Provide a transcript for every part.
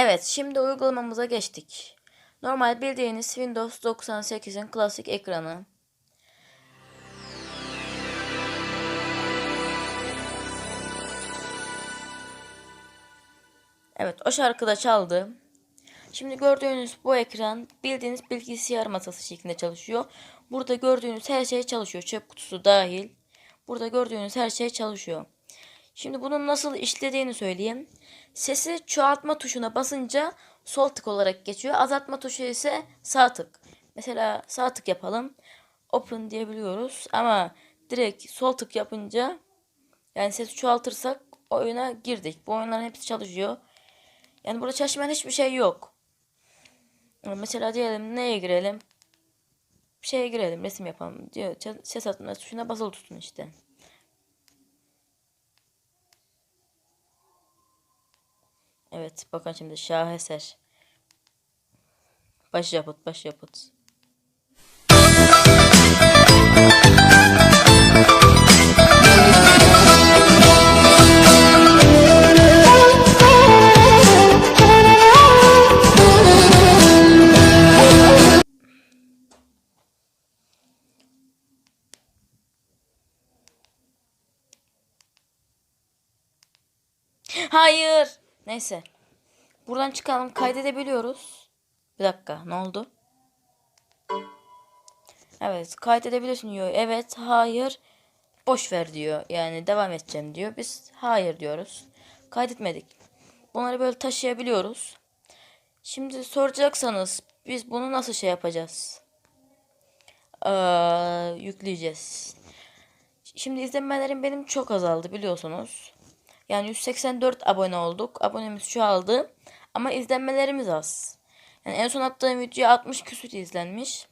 Evet, şimdi uygulamamıza geçtik. Normal bildiğiniz Windows 98'in klasik ekranı. Evet, o şarkı da çaldı. Şimdi gördüğünüz bu ekran bildiğiniz bilgisayar masası şeklinde çalışıyor. Burada gördüğünüz her şey çalışıyor. Çöp kutusu dahil. Burada gördüğünüz her şey çalışıyor. Şimdi bunun nasıl işlediğini söyleyeyim. Sesi çoğaltma tuşuna basınca sol tık olarak geçiyor. Azaltma tuşu ise sağ tık. Mesela sağ tık yapalım. Open diyebiliyoruz ama direkt sol tık yapınca yani sesi çoğaltırsak oyuna girdik. Bu oyunların hepsi çalışıyor. Yani burada çalışmayan hiçbir şey yok. Mesela diyelim neye girelim? Şeye girelim resim yapalım diyor. Ses atma tuşuna basılı tutun işte. Evet bakın şimdi şaheser. Baş yapıt baş yapıt. Hayır. Neyse. Buradan çıkalım. Kaydedebiliyoruz. Bir dakika. Ne oldu? Evet. Kaydedebilirsin diyor. Evet. Hayır. Boş ver diyor. Yani devam edeceğim diyor. Biz hayır diyoruz. Kaydetmedik. Bunları böyle taşıyabiliyoruz. Şimdi soracaksanız biz bunu nasıl şey yapacağız? Ee, yükleyeceğiz. Şimdi izlenmelerim benim çok azaldı biliyorsunuz. Yani 184 abone olduk. Abonemiz çoğaldı. Ama izlenmelerimiz az. Yani en son attığım video 60 küsür izlenmiş.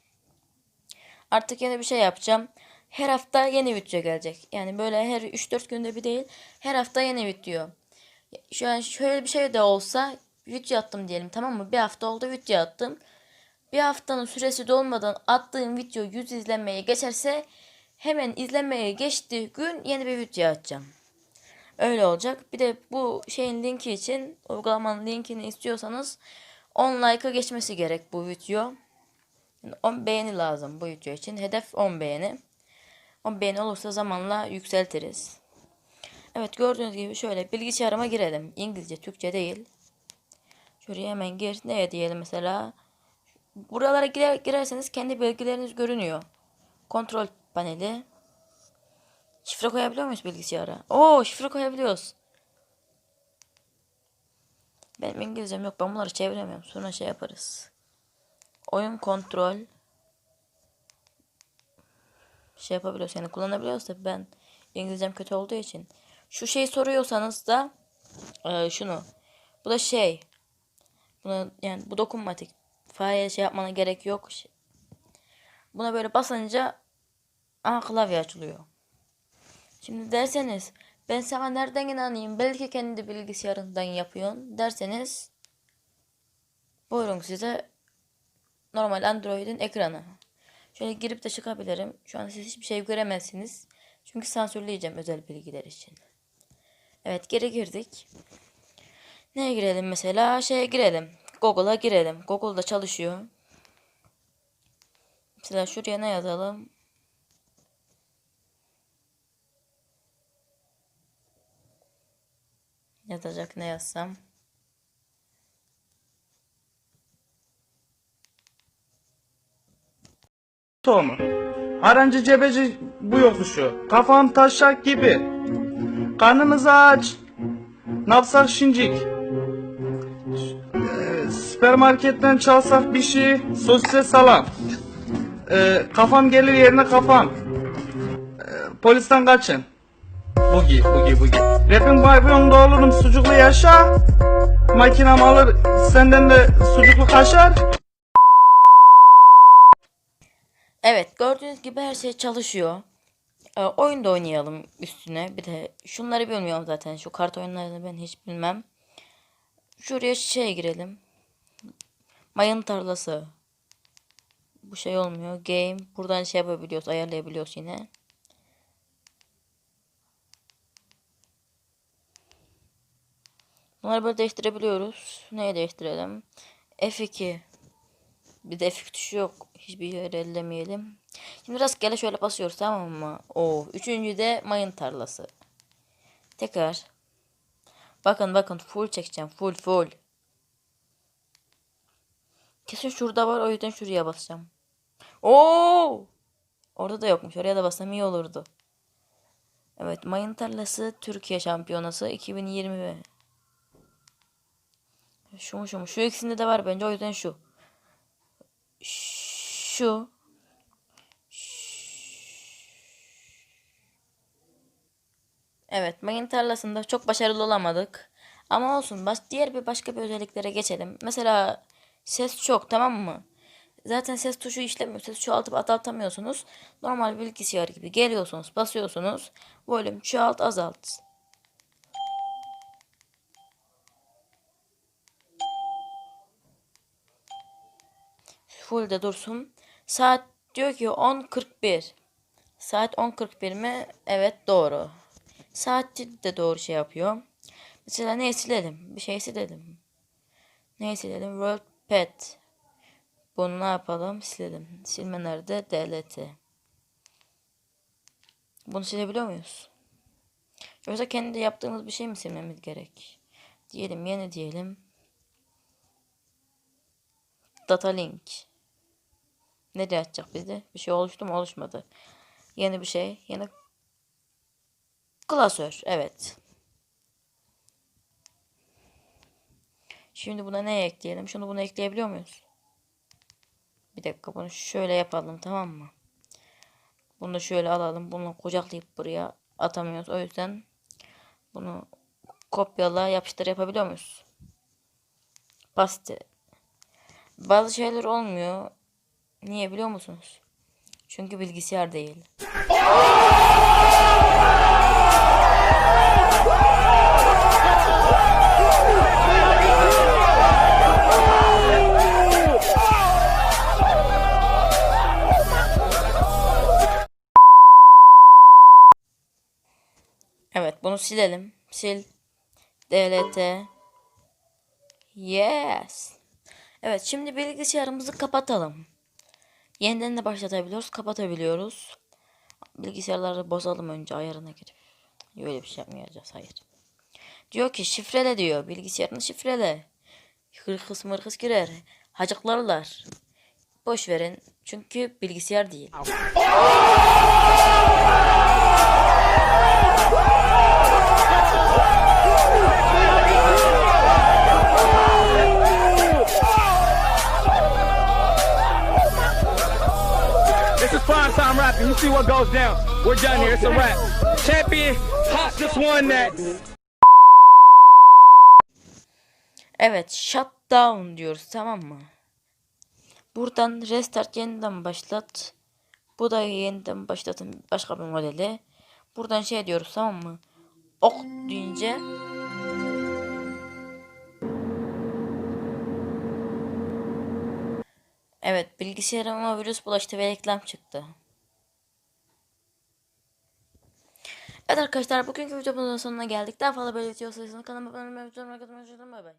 Artık yeni bir şey yapacağım. Her hafta yeni video gelecek. Yani böyle her 3-4 günde bir değil. Her hafta yeni video. Şu an şöyle bir şey de olsa video attım diyelim tamam mı? Bir hafta oldu video attım. Bir haftanın süresi dolmadan attığım video 100 izlenmeye geçerse hemen izlenmeye geçtiği gün yeni bir video atacağım. Öyle olacak. Bir de bu şeyin linki için uygulamanın linkini istiyorsanız 10 like'a geçmesi gerek bu video. Yani 10 beğeni lazım bu video için. Hedef 10 beğeni. 10 beğeni olursa zamanla yükseltiriz. Evet gördüğünüz gibi şöyle bilgisayarıma girelim. İngilizce, Türkçe değil. Şuraya hemen gir. Neye diyelim mesela. Buralara girer, girerseniz kendi bilgileriniz görünüyor. Kontrol paneli. Şifre koyabiliyor muyuz bilgisayara? Oo şifre koyabiliyoruz. Benim İngilizcem yok. Ben bunları çeviremiyorum. Sonra şey yaparız. Oyun kontrol. Şey yapabiliyoruz yani kullanabiliyoruz da ben İngilizcem kötü olduğu için. Şu şeyi soruyorsanız da e, şunu. Bu da şey. Buna yani bu dokunmatik. Fare şey yapmana gerek yok. Buna böyle basınca aha klavye açılıyor. Şimdi derseniz ben sana nereden inanayım belki kendi bilgisayarından yapıyorsun derseniz buyurun size normal Android'in ekranı. Şöyle girip de çıkabilirim. Şu an siz hiçbir şey göremezsiniz. Çünkü sansürleyeceğim özel bilgiler için. Evet geri girdik. Neye girelim mesela? Şeye girelim. Google'a girelim. Google'da çalışıyor. Mesela şuraya ne yazalım? Yazacak ne yazsam? tohumu. Arancı cebeci bu yokuşu. Kafam taşak gibi. Karnımız aç. Napsak şincik. Süpermarketten çalsak bir şey. Sosise salam. Ee, kafam gelir yerine kafam. Ee, polisten kaçın. Bugi, bugi, bugi. Rapin baybiyonda olurum sucuklu yaşa. Makinam alır senden de sucuklu kaşar. Evet gördüğünüz gibi her şey çalışıyor. Ee, oyun da oynayalım üstüne. Bir de şunları bilmiyorum zaten. Şu kart oyunlarını ben hiç bilmem. Şuraya şeye girelim. Mayın tarlası. Bu şey olmuyor. Game. Buradan şey yapabiliyoruz. Ayarlayabiliyoruz yine. Bunları böyle değiştirebiliyoruz. Neye değiştirelim? F2. Bir de F2 tuşu yok. Hiçbir yere ellemeyelim. Şimdi rastgele şöyle basıyoruz tamam mı? Oo. Üçüncü de mayın tarlası. Tekrar. Bakın bakın full çekeceğim. Full full. Kesin şurada var o yüzden şuraya basacağım. Oo! Orada da yokmuş. Oraya da bassam iyi olurdu. Evet, mayın tarlası Türkiye şampiyonası 2020. Şu mu şu mu? Şu ikisinde de var bence o yüzden şu. Şu. Evet, mayın tarlasında çok başarılı olamadık. Ama olsun. Baş, diğer bir başka bir özelliklere geçelim. Mesela ses çok tamam mı? Zaten ses tuşu işlemiyor. Ses çoğaltıp azaltamıyorsunuz. Normal bilgisayar gibi geliyorsunuz, basıyorsunuz. Volüm çoğalt, azalt. Full de dursun. Saat diyor ki 10.41. Saat 10.41 mi? Evet doğru. Saati de doğru şey yapıyor. Mesela ne silelim? Bir şey silelim. Ne silelim? World Pet. Bunu ne yapalım? Silelim. Silme nerede? DLT. Bunu silebiliyor muyuz? Yoksa kendi yaptığımız bir şey mi silmemiz gerek? Diyelim yeni diyelim. Data link. Nereye atacak bizde? Bir şey oluştu mu? Oluşmadı. Yeni bir şey. Yeni klasör. Evet. Şimdi buna ne ekleyelim? Şunu buna ekleyebiliyor muyuz? Bir dakika bunu şöyle yapalım tamam mı? Bunu da şöyle alalım. Bunu kucaklayıp buraya atamıyoruz. O yüzden bunu kopyala yapıştır yapabiliyor muyuz? Basit. Bazı şeyler olmuyor. Niye biliyor musunuz? Çünkü bilgisayar değil. Evet bunu silelim. Sil. DLT. Yes. Evet şimdi bilgisayarımızı kapatalım. Yeniden de başlatabiliyoruz. Kapatabiliyoruz. Bilgisayarları bozalım önce ayarına girip. Öyle bir şey yapmayacağız. Hayır. Diyor ki şifrele diyor. Bilgisayarını şifrele. Hırkız mırkız girer. Hacıklarlar. Boş verin. Çünkü bilgisayar değil. Goes down. We're done here. It's a wrap. Champion, Hawk just won that. Evet, shutdown diyoruz tamam mı? Buradan restart yeniden başlat. Bu da yeniden başlatın başka bir modeli. Buradan şey diyoruz tamam mı? Ok deyince Evet, bilgisayarıma virüs bulaştı ve reklam çıktı. Evet arkadaşlar bugünkü videomuzun sonuna geldik. Daha fazla böyle video istiyorsanız kanalıma abone olmayı unutmayın. Bay bay.